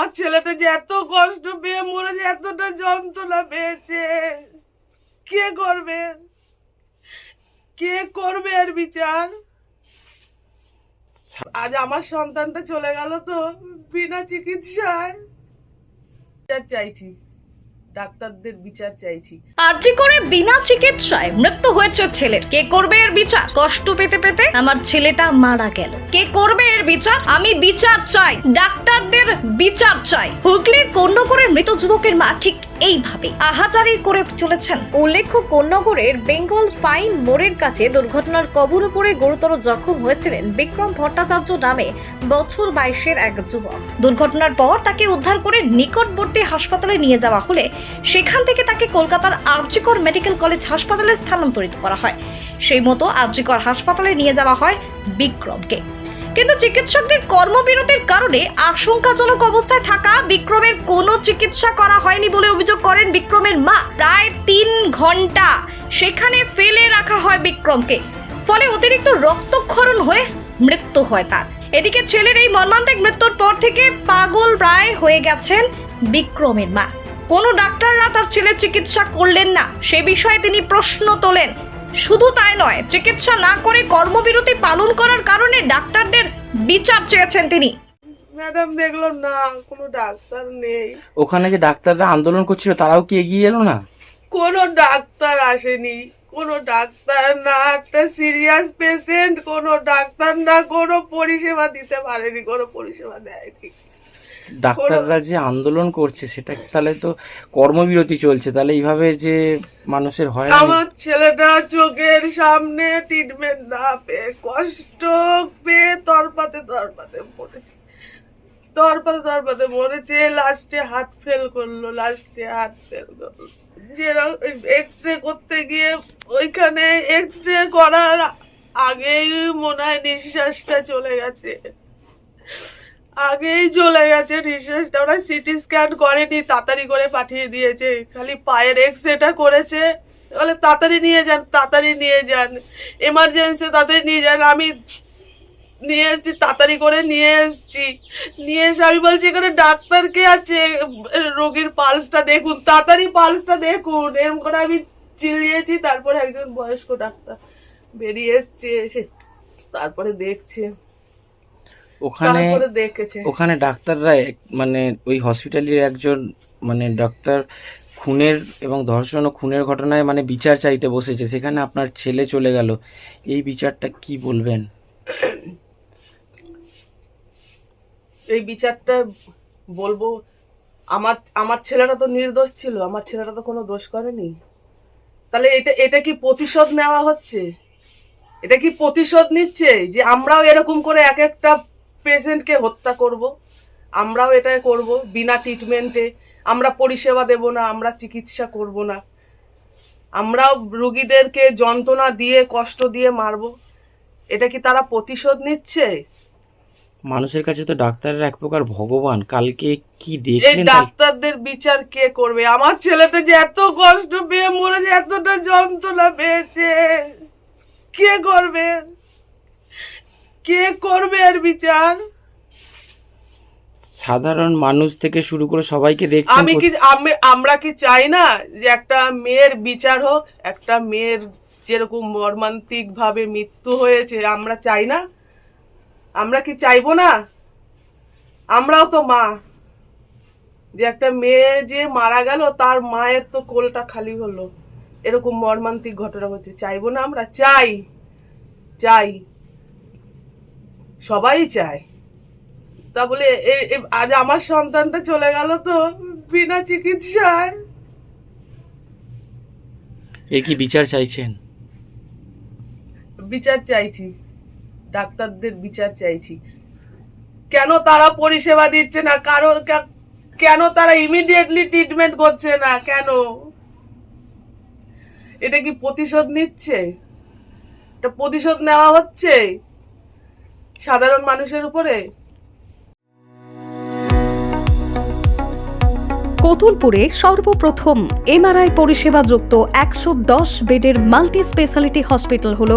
আমার ছেলেটা যে এত কষ্ট পেয়ে মরে যে এতটা যন্ত্রণা পেয়েছে। কে করবে? কে করবে আর বিচার? আজ আমার সন্তানটা চলে গেল তো বিনা চিকিৎসায়। চাইছি। ডাক্তারদের বিচার চাইছি। আর্জি করে বিনা চিকিৎসায় মৃত্যু হয়েছে ছেলের। কে করবে এর বিচার? কষ্ট পেতে পেতে আমার ছেলেটা মারা গেল। কে করবে এর বিচার? আমি বিচার চাই। ডাক্তারদের বিচার চাই। হুগলির কন্যগরের মৃত যুবকের মা ঠিক এইভাবে আহাজারি করে চলেছেন। উল্লেখ্য কন্যগরের বেঙ্গল ফাইন মোড়ের কাছে দুর্ঘটনার কবর উপরে গুরুতর জখম হয়েছিলেন বিক্রম ভট্টাচার্য নামে বছর বাইশের এক যুবক। দুর্ঘটনার পর তাকে উদ্ধার করে নিকটবর্তী হাসপাতালে নিয়ে যাওয়া হলে সেখান থেকে তাকে কলকাতার আরজিকর মেডিকেল কলেজ হাসপাতালে স্থানান্তরিত করা হয়। সেই মতো আরজিকর হাসপাতালে নিয়ে যাওয়া হয় বিক্রমকে। কিন্তু চিকিৎসকদের কর্মবিরতির কারণে আশঙ্কাজনক অবস্থায় থাকা বিক্রমের কোনো চিকিৎসা করা হয়নি বলে অভিযোগ করেন বিক্রমের মা। প্রায় তিন ঘণ্টা সেখানে ফেলে রাখা হয় বিক্রমকে। ফলে অতিরিক্ত রক্তক্ষরণ হয়ে মৃত্যু হয় তার। এদিকে ছেলের এই মর্মান্তিক মৃত্যুর পর থেকে পাগল প্রায় হয়ে গেছেন বিক্রমের মা। কোনো ডাক্তাররা তার ছেলের চিকিৎসা করলেন না। সে বিষয়ে তিনি প্রশ্ন তোলেন। শুধু তাই নয় চিকিৎসা না করে কর্মবিরতি পালন করার কারণে ডাক্তারদের বিচার চেয়েছেন তিনি। ম্যাডাম দেখলাম না কোনো ডাক্তার নেই। ওখানে যে ডাক্তাররা আন্দোলন করছিল তারাও কি এগিয়ে এলো না? কোনো ডাক্তার আসেনি কোনো ডাক্তার না একটা সিরিয়াস পেশেন্ট কোনো ডাক্তার না কোনো পরিষেবা দিতে পারেনি কোনো পরিষেবা দেয়নি। ডাক্তাররা যে আন্দোলন করছে, সেটা তাহলে তো কর্মবিরতি চলছে। তাহলে এইভাবে যে মানুষের হয় আমার ছেলেটা চোখের সামনে ট্রিটমেন্ট না পেয়ে, কষ্ট পেয়ে তরপাতে তরপাতে মরেছে। তরপাতে তরপাতে মরেছে লাস্টে হাত ফেল করল লাস্টে হাত ফেল করল। যেরকম এক্স রে করতে গিয়ে ওইখানে এক্স রে করার আগেই মনে হয় নিঃশ্বাসটা চলে গেছে। আগেই চলে গেছে নিঃশ্বাসটা ওরা সিটি স্ক্যান করেনি, তাড়াতাড়ি করে পাঠিয়ে দিয়েছে। খালি পায়ের এক্স রেটা করেছে। বলে, তাড়াতাড়ি নিয়ে যান, তাড়াতাড়ি নিয়ে যান। এমার্জেন্সি তাড়াতাড়ি নিয়ে যান। আমি নিয়ে এসছি, তাড়াতাড়ি করে নিয়ে এসছি। নিয়ে এসে আমি বলছি, এখানে ডাক্তার কে আছে? রোগীর পালসটা দেখুন, তাড়াতাড়ি পালসটা দেখুন। এরকম করে আমি চিল্লিয়েছি, তারপরে একজন বয়স্ক ডাক্তার বেরিয়ে এসছে, এসে তারপরে দেখছে। ওখানে ওখানে ডাক্তাররা মানে ওই হসপিটালের একজন মানে ডাক্তার খুনের এবং ধর্ষণ ও খুনের ঘটনায় মানে বিচার চাইতে বসেছে। সেখানে আপনার ছেলে চলে গেল। এই বিচারটা কি বলবেন? এই বিচারটা বলব আমার আমার ছেলেটা তো নির্দোষ ছিল আমার ছেলেটা তো কোনো দোষ করেনি। তাহলে এটা এটা কি প্রতিশোধ নেওয়া হচ্ছে? এটা কি প্রতিশোধ নিচ্ছে যে আমরাও এরকম করে এক একটা পেশেন্টকে হত্যা করব আমরাও এটাই করব বিনা ট্রিটমেন্টে আমরা পরিষেবা দেব না আমরা চিকিৎসা করব না। আমরাও রুগীদেরকে যন্ত্রণা দিয়ে কষ্ট দিয়ে মারবো। এটা কি তারা প্রতিশোধ নিচ্ছে? মানুষের কাছে তো ডাক্তারের এক প্রকার ভগবান। কালকে কি দেখলেন? ডাক্তারদের বিচার কে করবে? আমার ছেলেটা যে এত কষ্ট পেয়ে মরে যে এতটা যন্ত্রণা পেয়েছে। কে করবে? কে করবে আর বিচার? সাধারণ মানুষ থেকে শুরু করে সবাইকে দেখছেন আমি কি আমি আমরা কি চাই না যে একটা মেয়ের বিচার হোক? একটা মেয়ের যেরকম মর্মান্তিক ভাবে মৃত্যু হয়েছে আমরা চাই না? আমরা কি চাইব না? আমরাও তো মা। যে একটা মেয়ে যে মারা গেল তার মায়ের তো কোলটা খালি হলো। এরকম মর্মান্তিক ঘটনা হচ্ছে। চাইব না আমরা? চাই। চাই। সবাই চায়। তা বলে এ- এ- আজ আমার সন্তানটা চলে গেল তো বিনা চিকিৎসায়। এর কি বিচার চাইছেন? বিচার চাইছি। ডাক্তারদের বিচার চাইছি। কেন তারা পরিষেবা দিচ্ছে না? কারও কেন তারা ইমিডিয়েটলি ট্রিটমেন্ট করছে না? কেন? এটা কি প্রতিশোধ নিচ্ছে? এটা প্রতিশোধ নেওয়া হচ্ছে? সাধারণ মানুষের উপরে? কতুলপুরে সর্বপ্রথম এমআরআই পরিষেবা যুক্ত একশো দশ বেডের মাল্টি স্পেশালিটি হসপিটাল হল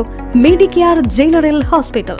মেডিকেয়ার জেনারেল হসপিটাল।